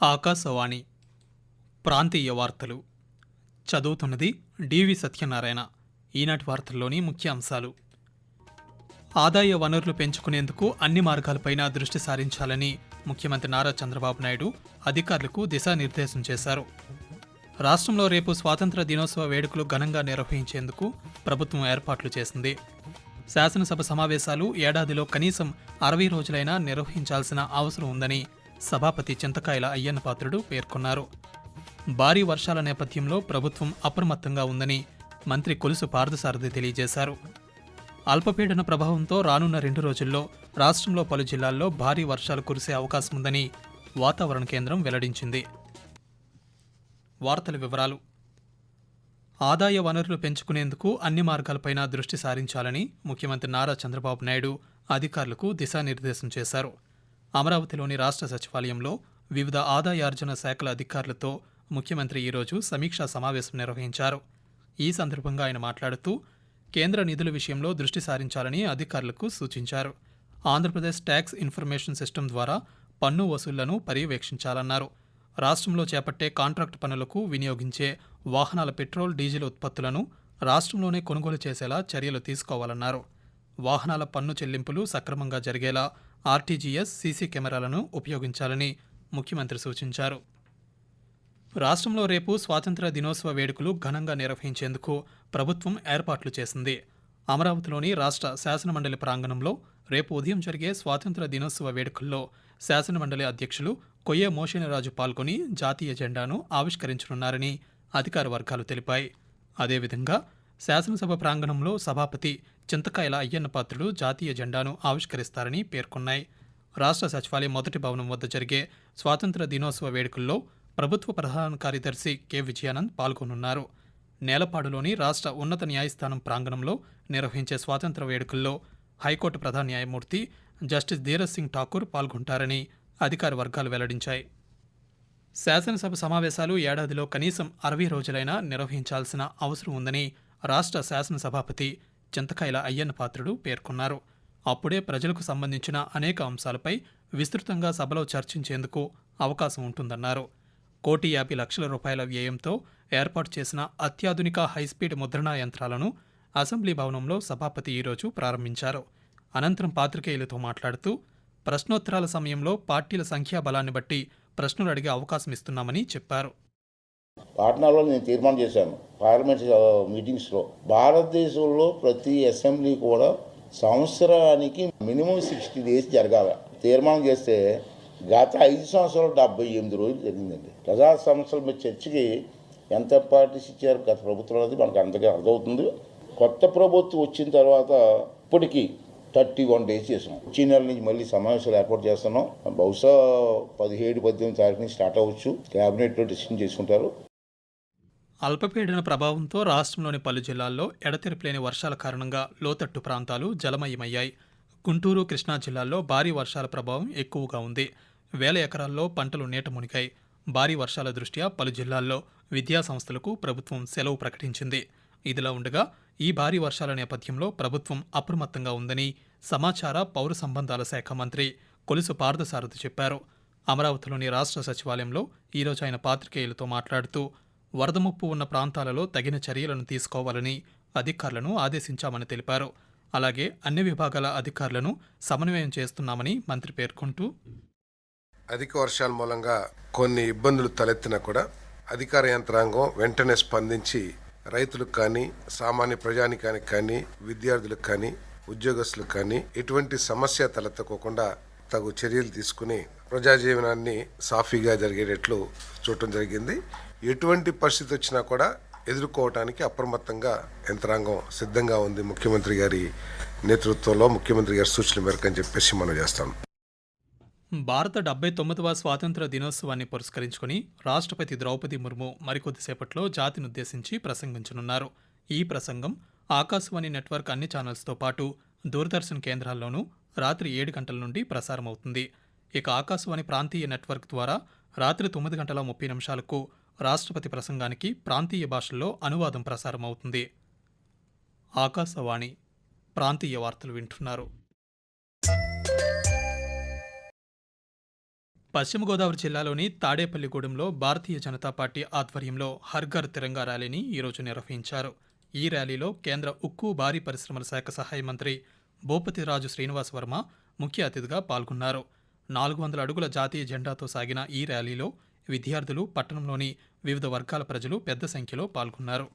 ఆకాశవాణి ప్రాంతీయ వార్తలు. చదువుతున్నది డివి సత్యనారాయణ. ఈనాటి వార్తల్లోని ముఖ్య అంశాలు ఆదాయ వనరులు పెంచుకునేందుకు అన్ని మార్గాలపైన దృష్టి సారించాలని ముఖ్యమంత్రి నారా చంద్రబాబు నాయుడు అధికారులకు దిశానిర్దేశం చేశారు. రాష్ట్రంలో రేపు స్వాతంత్ర దినోత్సవ వేడుకలు ఘనంగా నిర్వహించేందుకు ప్రభుత్వం ఏర్పాట్లు చేసింది. శాసనసభ సమావేశాలు ఏడాదిలో కనీసం అరవై రోజులైనా నిర్వహించాల్సిన అవసరం ఉందని సభాపతి చింతకాయల అయ్యన్న పాత్రుడు పేర్కొన్నారు. భారీ వర్షాల నేపథ్యంలో ప్రభుత్వం అప్రమత్తంగా ఉందని మంత్రి కొలుసు పార్థసారథి తెలియజేశారు. అల్పపీడన ప్రభావంతో రానున్న రెండు రోజుల్లో రాష్ట్రంలో పలు జిల్లాల్లో భారీ వర్షాలు కురిసే అవకాశం ఉందని వాతావరణ కేంద్రం వెల్లడించింది. వార్తల వివరాలు. ఆదాయ వనరులు పెంచుకునేందుకు అన్ని మార్గాలపైన దృష్టి సారించాలని ముఖ్యమంత్రి నారా చంద్రబాబు నాయుడు అధికారులకు దిశానిర్దేశం చేశారు. అమరావతిలోని రాష్ట్ర సచివాలయంలో వివిధ ఆదాయార్జన శాఖల అధికారులతో ముఖ్యమంత్రి ఈరోజు సమీక్షా సమావేశం నిర్వహించారు. ఈ సందర్భంగా ఆయన మాట్లాడుతూ కేంద్ర నిధుల విషయంలో దృష్టి సారించాలని అధికారులకు సూచించారు. ఆంధ్రప్రదేశ్ ట్యాక్స్ ఇన్ఫర్మేషన్ సిస్టమ్ ద్వారా పన్ను వసూళ్ళను పర్యవేక్షించాలన్నారు. రాష్ట్రంలో చేపట్టే కాంట్రాక్ట్ పనులకు వినియోగించే వాహనాల పెట్రోల్ డీజిల్ ఉత్పత్తులను రాష్ట్రంలోనే కొనుగోలు చేసేలా చర్యలు తీసుకోవాలన్నారు. వాహనాల పన్ను చెల్లింపులు సక్రమంగా జరిగేలా ఆర్టీజీఎస్ సీసీ కెమెరాలను ఉపయోగించాలని ముఖ్యమంత్రి సూచించారు. రాష్ట్రంలో రేపు స్వాతంత్ర దినోత్సవ వేడుకలు ఘనంగా నిర్వహించేందుకు ప్రభుత్వం ఏర్పాట్లు చేసింది. అమరావతిలోని రాష్ట్ర శాసనమండలి ప్రాంగణంలో రేపు ఉదయం జరిగే స్వాతంత్ర దినోత్సవ వేడుకల్లో శాసనమండలి అధ్యక్షులు కొయ్య మోషేనరాజు పాల్గొని జాతీయ జెండాను ఆవిష్కరించనున్నారని అధికార వర్గాలు తెలిపాయి. అదేవిధంగా శాసనసభ ప్రాంగణంలో సభాపతి చింతకాయల అయ్యన్న పాత్రుడు జాతీయ జెండాను ఆవిష్కరిస్తారని పేర్కొన్నాయి. రాష్ట్ర సచివాలయం మొదటి భవనం వద్ద జరిగే స్వాతంత్ర దినోత్సవ వేడుకల్లో ప్రభుత్వ ప్రధాన కార్యదర్శి కె. విజయానంద్ పాల్గొనున్నారు. నేలపాడులోని రాష్ట్ర ఉన్నత న్యాయస్థానం ప్రాంగణంలో నిర్వహించే స్వాతంత్ర వేడుకల్లో హైకోర్టు ప్రధాన న్యాయమూర్తి జస్టిస్ ధీరజ్ సింగ్ ఠాకూర్ పాల్గొంటారని అధికార వర్గాలు వెల్లడించాయి. శాసనసభ సమావేశాలు ఏడాదిలో కనీసం అరవై రోజులైనా నిర్వహించాల్సిన అవసరం ఉందని రాష్ట్ర శాసనసభాపతి చింతకాయల అయ్యన్న పాత్రుడు పేర్కొన్నారు. అప్పుడే ప్రజలకు సంబంధించిన అనేక అంశాలపై విస్తృతంగా సభలో చర్చించేందుకు అవకాశం ఉంటుందన్నారు. కోటి యాభై లక్షల రూపాయల వ్యయంతో ఏర్పాటు చేసిన అత్యాధునిక హైస్పీడ్ ముద్రణా యంత్రాలను అసెంబ్లీ భవనంలో సభాపతి ఈరోజు ప్రారంభించారు. అనంతరం పాత్రికేయులతో మాట్లాడుతూ ప్రశ్నోత్తరాల సమయంలో పార్టీల సంఖ్యాబలాన్ని బట్టి ప్రశ్నలు అడిగే అవకాశం ఇస్తున్నామని చెప్పారు. పాట్నాలో నేను తీర్మానం చేశాను. పార్లమెంట్ మీటింగ్స్లో భారతదేశంలో ప్రతి అసెంబ్లీ కూడా సంవత్సరానికి మినిమం సిక్స్టీ డేస్ జరగాలి. తీర్మానం చేస్తే గత ఐదు సంవత్సరాలు డెబ్బై ఎనిమిది రోజులు జరిగిందండి. ప్రజా సమస్యల మీద చర్చకి ఎంత పార్టీస్ ఇచ్చారు గత ప్రభుత్వం అనేది మనకు అంతగా అర్థమవుతుంది. కొత్త ప్రభుత్వం వచ్చిన తర్వాత ఇప్పటికీ థర్టీ వన్ డేస్ చేసాం వచ్చే నెల నుంచి మళ్ళీ సమావేశాలు ఏర్పాటు చేస్తున్నాం. బహుశా పదిహేడు పద్దెనిమిది తారీఖు నుంచి స్టార్ట్ అవ్వచ్చు. క్యాబినెట్లో డిసిషన్ చేసుకుంటారు. అల్పపీడన ప్రభావంతో రాష్ట్రంలోని పలు జిల్లాల్లో ఎడతెరిపిలేని వర్షాల కారణంగా లోతట్టు ప్రాంతాలు జలమయమయ్యాయి. గుంటూరు కృష్ణా జిల్లాల్లో భారీ వర్షాల ప్రభావం ఎక్కువగా ఉంది. వేల ఎకరాల్లో పంటలు నీట మునిగాయి. భారీ వర్షాల దృష్ట్యా పలు జిల్లాల్లో విద్యా సంస్థలకు ప్రభుత్వం సెలవు ప్రకటించింది. ఇదిలా ఉండగా ఈ భారీ వర్షాల నేపథ్యంలో ప్రభుత్వం అప్రమత్తంగా ఉందని సమాచార పౌర సంబంధాల శాఖ మంత్రి కొలుసు పార్థసారథి చెప్పారు. అమరావతిలోని రాష్ట్ర సచివాలయంలో ఈరోజు ఆయన పాత్రికేయులతో మాట్లాడుతూ వరద ముప్పు ఉన్న ప్రాంతాలలో తగిన చర్యలను తీసుకోవాలని అధికారులను ఆదేశించామని తెలిపారు. అలాగే అన్ని విభాగాల అధికారులను సమన్వయం చేస్తున్నామని మంత్రి పేర్కొంటూ అధిక వర్షాల మూలంగా కొన్ని ఇబ్బందులు తలెత్తినా కూడా అధికార యంత్రాంగం వెంటనే స్పందించి రైతులకు కానీ సామాన్య ప్రజానికానికి కానీ విద్యార్థులకు కానీ ఉద్యోగస్తులకు కానీ ఎటువంటి సమస్య తలెత్తకోకుండా తగు చర్యలు తీసుకుని ప్రజా జీవనాన్ని సాఫీగా జరిగేటట్లు చూడటం జరిగింది. ఎటువంటి పరిస్థితి వచ్చినా కూడా ఎదుర్కోవటానికి అప్రమత్తంగా యంత్రాంగం సిద్ధంగా ఉంది ముఖ్యమంత్రి గారి నేతృత్వంలో. ముఖ్యమంత్రి గారి సూచన మేరకు అని చెప్పేసి మనం చేస్తాం. భారత డెబ్బై తొమ్మిదవ స్వాతంత్ర దినోత్సవాన్ని పురస్కరించుకుని రాష్ట్రపతి ద్రౌపది ముర్ము మరికొద్దిసేపట్లో జాతినుద్దేశించి ప్రసంగించనున్నారు. ఈ ప్రసంగం ఆకాశవాణి నెట్వర్క్ అన్ని ఛానల్స్తో పాటు దూరదర్శన్ కేంద్రాల్లోనూ రాత్రి ఏడు గంటల నుండి ప్రసారమవుతుంది. ఇక ఆకాశవాణి ప్రాంతీయ నెట్వర్క్ ద్వారా రాత్రి తొమ్మిది గంటల ముప్పై నిమిషాలకు రాష్ట్రపతి ప్రసంగానికి ప్రాంతీయ భాషల్లో అనువాదం ప్రసారమవుతుంది. ఆకాశవాణి ప్రాంతీయ వార్తలు వింటున్నారు. పశ్చిమ గోదావరి జిల్లాలోని తాడేపల్లిగూడెంలో భారతీయ జనతా పార్టీ ఆధ్వర్యంలో హర్ఘర్ తిరంగా ర్యాలీని ఈరోజు నిర్వహించారు. ఈ ర్యాలీలో కేంద్ర ఉక్కు భారీ పరిశ్రమల శాఖ సహాయ మంత్రి భూపతిరాజు శ్రీనివాస్ వర్మ ముఖ్య అతిథిగా పాల్గొన్నారు. నాలుగు వందల అడుగుల జాతీయ జెండాతో సాగిన ఈ ర్యాలీలో విద్యార్థులు పట్టణంలోని వివిధ వర్గాల ప్రజలు పెద్ద సంఖ్యలో పాల్గొన్నారు.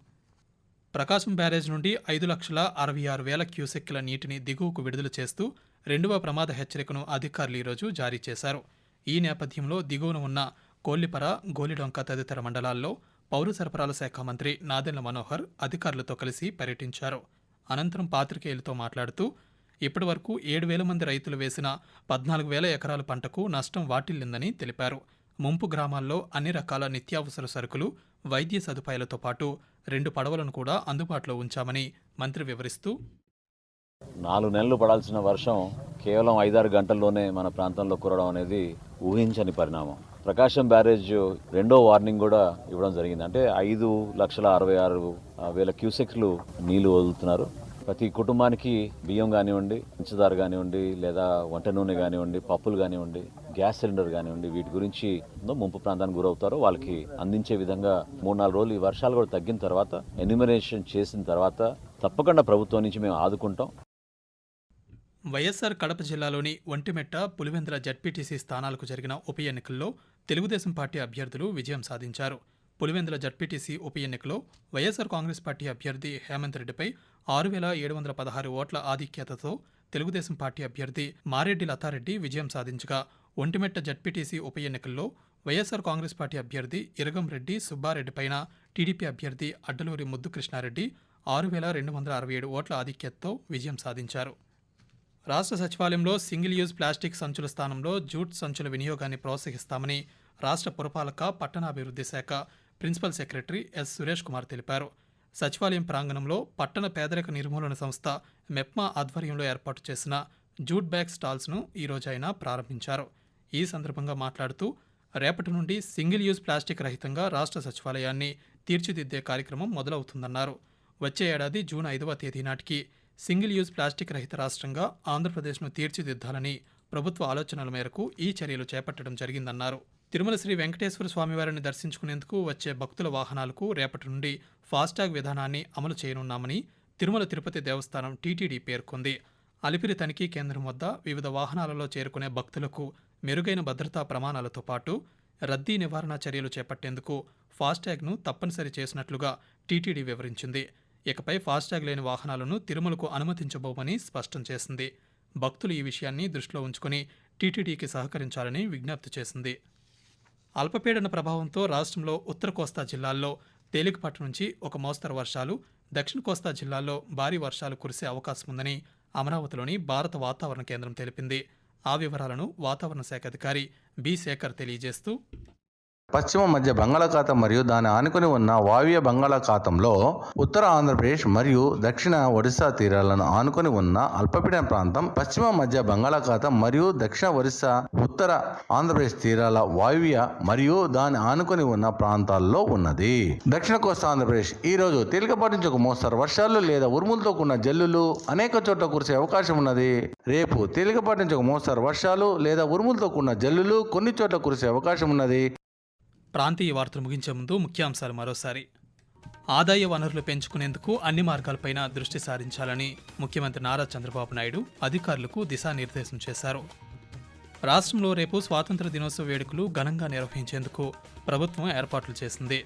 ప్రకాశం బ్యారేజ్ నుండి ఐదు లక్షల అరవై ఆరు వేల క్యూసెక్కుల నీటిని దిగువకు విడుదల చేస్తూ రెండవ ప్రమాద హెచ్చరికను అధికారులు ఈరోజు జారీ చేశారు. ఈ నేపథ్యంలో దిగువన ఉన్న కోల్లిపర గోలిడొంక తదితర మండలాల్లో పౌర సరఫరాల శాఖ మంత్రి నాదెళ్ళ మనోహర్ అధికారులతో కలిసి పర్యటించారు. అనంతరం పాత్రికేయులతో మాట్లాడుతూ ఇప్పటి వరకు ఏడు వేల మంది రైతులు వేసిన పద్నాలుగు వేల ఎకరాల పంటకు నష్టం వాటిల్లిందని తెలిపారు. ముంపు గ్రామాల్లో అన్ని రకాల నిత్యావసర సరుకులు వైద్య సదుపాయాలతో పాటు రెండు పడవలను కూడా అందుబాటులో ఉంచామని మంత్రి వివరిస్తూ నాలుగు నెలలు పడాల్సిన వర్షం కేవలం ఐదారు గంటల్లోనే మన ప్రాంతంలో కురవడం అనేది ఊహించని పరిణామం. ప్రకాశం బ్యారేజ్ రెండో వార్నింగ్ కూడా ఇవ్వడం జరిగింది. అంటే ఐదు లక్షల అరవై ఆరు వేల క్యూసెక్లు నీళ్ళు వదులుతున్నారు. ప్రతి కుటుంబానికి బియ్యం కానివ్వండి పంచదార కానివ్వండి లేదా వంట నూనె కానివ్వండి పప్పులు కానివ్వండి గ్యాస్ సిలిండర్ కానివ్వండి వీటి గురించి ముంపు ప్రాంతానికి గురవుతారో వాళ్ళకి అందించే విధంగా మూడు నాలుగు రోజులు ఈ వర్షాలు కూడా తగ్గిన తర్వాత ఎన్యూమరేషన్ చేసిన తర్వాత తప్పకుండా ప్రభుత్వం నుంచి మేము ఆదుకుంటాం. వైఎస్ఆర్ కడప జిల్లాలోని ఒంటిమెట్ట పులివెందుల జడ్పీటీసీ స్థానాలకు జరిగిన ఉప ఎన్నికల్లో తెలుగుదేశం పార్టీ అభ్యర్థులు విజయం సాధించారు. పులివెందుల జడ్పీటీసీ ఉప ఎన్నికలో వైఎస్సార్ కాంగ్రెస్ పార్టీ అభ్యర్థి హేమంత్ రెడ్డిపై ఆరు వేల ఏడు వందల పదహారు ఓట్ల ఆధిక్యతతో తెలుగుదేశం పార్టీ అభ్యర్థి మారెడ్డి లతారెడ్డి విజయం సాధించగా ఒంటిమెట్ట జడ్పీటీసీ ఉప ఎన్నికల్లో వైఎస్సార్ కాంగ్రెస్ పార్టీ అభ్యర్థి ఇరగం రెడ్డి సుబ్బారెడ్డి పైన టీడీపీ అభ్యర్థి అడ్డలూరి ముద్దు కృష్ణారెడ్డి ఆరు వేల రెండు వందల అరవై ఏడు ఓట్ల ఆధిక్యతతో విజయం సాధించారు. రాష్ట్ర సచివాలయంలో సింగిల్ యూజ్ ప్లాస్టిక్ సంచుల స్థానంలో జూట్ సంచుల వినియోగాన్ని ప్రోత్సహిస్తామని రాష్ట్ర పురపాలక పట్టణాభివృద్ధి శాఖ principal secretary S. Suresh Kumar తెలిపారు. సచివాలయం ప్రాంగణంలో పట్టణ పేదరిక నిర్మూలన సంస్థ మెప్మా ఆధ్వర్యంలో ఏర్పాటు చేసిన జూట్ బ్యాగ్ స్టాల్స్ను ఈ రోజు ఆయన ప్రారంభించారు. ఈ సందర్భంగా మాట్లాడుతూ రేపటి నుండి సింగిల్ యూజ్ ప్లాస్టిక్ రహితంగా రాష్ట్ర సచివాలయాన్ని తీర్చిదిద్దే కార్యక్రమం మొదలవుతుందన్నారు. వచ్చే ఏడాది జూన్ ఐదవ తేదీ నాటికి సింగిల్ యూజ్ ప్లాస్టిక్ రహిత రాష్ట్రంగా ఆంధ్రప్రదేశ్ను తీర్చిదిద్దాలని ప్రభుత్వ ఆలోచనల మేరకు ఈ చర్యలు చేపట్టడం జరిగిందన్నారు. తిరుమల శ్రీ వెంకటేశ్వర స్వామివారిని దర్శించుకునేందుకు వచ్చే భక్తుల వాహనాలకు రేపటి నుండి ఫాస్టాగ్ విధానాన్ని అమలు చేయనున్నామని తిరుమల తిరుపతి దేవస్థానం టీటీడీ పేర్కొంది. అలిపిరి తనిఖీ కేంద్రం వద్ద వివిధ వాహనాలలో చేరుకునే భక్తులకు మెరుగైన భద్రతా ప్రమాణాలతో పాటు రద్దీ నివారణ చర్యలు చేపట్టేందుకు ఫాస్టాగ్ను తప్పనిసరి చేసినట్లుగా టీటీడీ వివరించింది. ఇకపై ఫాస్టాగ్ లేని వాహనాలను తిరుమలకు అనుమతించబోమని స్పష్టం చేసింది. భక్తులు ఈ విషయాన్ని దృష్టిలో ఉంచుకుని టీటీడీకి సహకరించాలని విజ్ఞప్తి చేసింది. అల్పపీడన ప్రభావంతో రాష్ట్రంలో ఉత్తర కోస్తా జిల్లాల్లో తేలికపాటి నుంచి ఒక మోస్తరు వర్షాలు దక్షిణ కోస్తా జిల్లాల్లో భారీ వర్షాలు కురిసే అవకాశం ఉందని అమరావతిలోని భారత వాతావరణ కేంద్రం తెలిపింది. ఆ వివరాలను వాతావరణ శాఖ అధికారి బి శేఖర్ తెలియజేస్తూ పశ్చిమ మధ్య బంగాళాఖాతం మరియు దాని ఆనుకుని ఉన్న వాయువ్య బంగాళాఖాతంలో ఉత్తర ఆంధ్రప్రదేశ్ మరియు దక్షిణ ఒడిశా తీరాలను ఆనుకుని ఉన్న అల్పపీడన ప్రాంతం పశ్చిమ మధ్య బంగాళాఖాతం మరియు దక్షిణ ఒరిస్సా ఉత్తర ఆంధ్రప్రదేశ్ తీరాల వాయువ్య మరియు దాని ఆనుకుని ఉన్న ప్రాంతాల్లో ఉన్నది. దక్షిణ కోస్తా ఆంధ్రప్రదేశ్ ఈ రోజు తేలికపాటి నుంచి ఒక మోస్తరు వర్షాలు లేదా ఉరుములతో కూడిన జల్లులు అనేక చోట్ల కురిసే అవకాశం ఉన్నది. రేపు తేలికపాటి నుంచి ఒక మోస్తరు వర్షాలు లేదా ఉరుములతో కూడిన జల్లులు కొన్ని చోట్ల కురిసే అవకాశం ఉన్నది. ప్రాంతీయ వార్తలు ముగించే ముందు ముఖ్యాంశాలు మరోసారి. ఆదాయ వనరులు పెంచుకునేందుకు అన్ని మార్గాలపైన దృష్టి సారించాలని ముఖ్యమంత్రి నారా చంద్రబాబు నాయుడు అధికారులకు దిశానిర్దేశం చేశారు. రాష్ట్రంలో రేపు స్వాతంత్ర దినోత్సవ వేడుకలు ఘనంగా నిర్వహించేందుకు ప్రభుత్వం ఏర్పాట్లు చేసింది.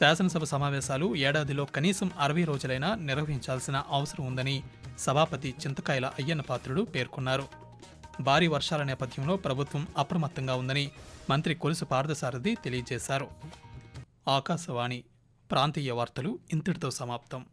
శాసనసభ సమావేశాలు ఏడాదిలో కనీసం అరవై రోజులైనా నిర్వహించాల్సిన అవసరం ఉందని సభాపతి చింతకాయల అయ్యన్న పాత్రుడు పేర్కొన్నారు. భారీ వర్షాల నేపథ్యంలో ప్రభుత్వం అప్రమత్తంగా ఉందని మంత్రి కొలుసు పార్థసారథి తెలియజేశారు. ఆకాశవాణి ప్రాంతీయ వార్తలు ఇంతటితో సమాప్తం.